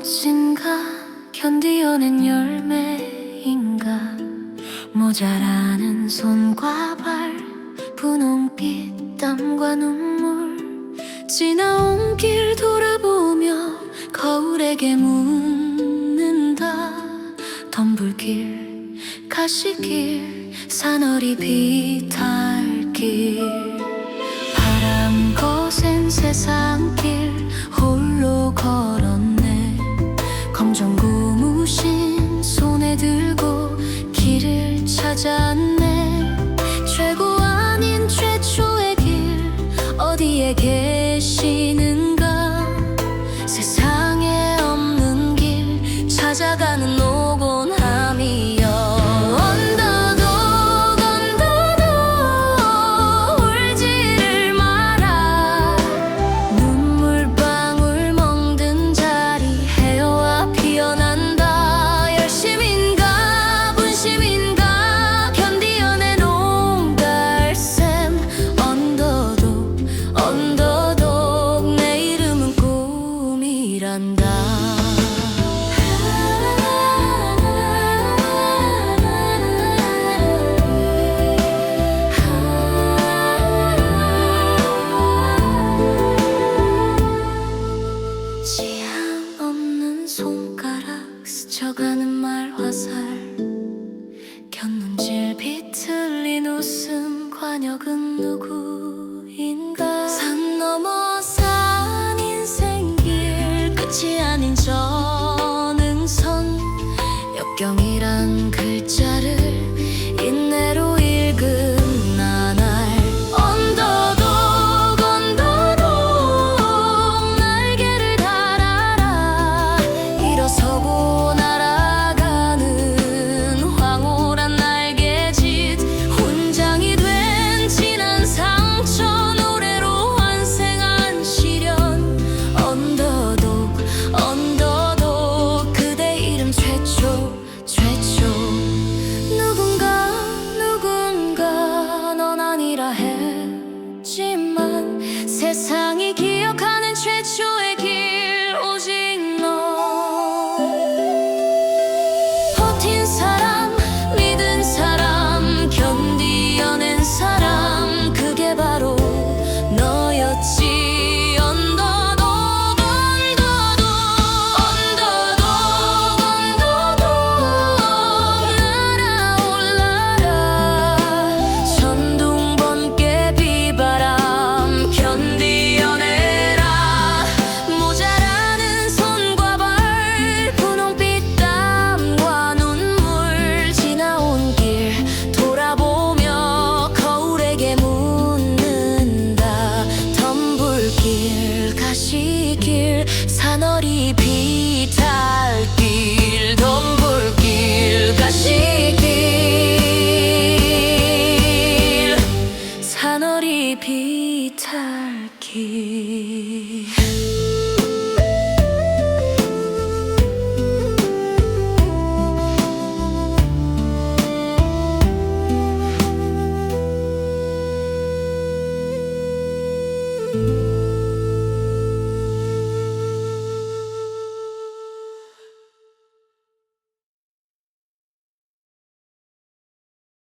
꽃인가? 견디어낸 열매인가? 모자라는 손과 발 분홍빛 땀과 눈물. 지나온 길 돌아보며 거울에게 묻는다. 덤불길 가시길 산허리 비탈 하는 말 화살. 견눈질 비틀린 웃음. 관역은 누구인가? 산 넘어 산 인생길. 끝이 아닌 저능선. 역경이란 글자를 세상이 기억하는 최초 길 사너리 비탈길.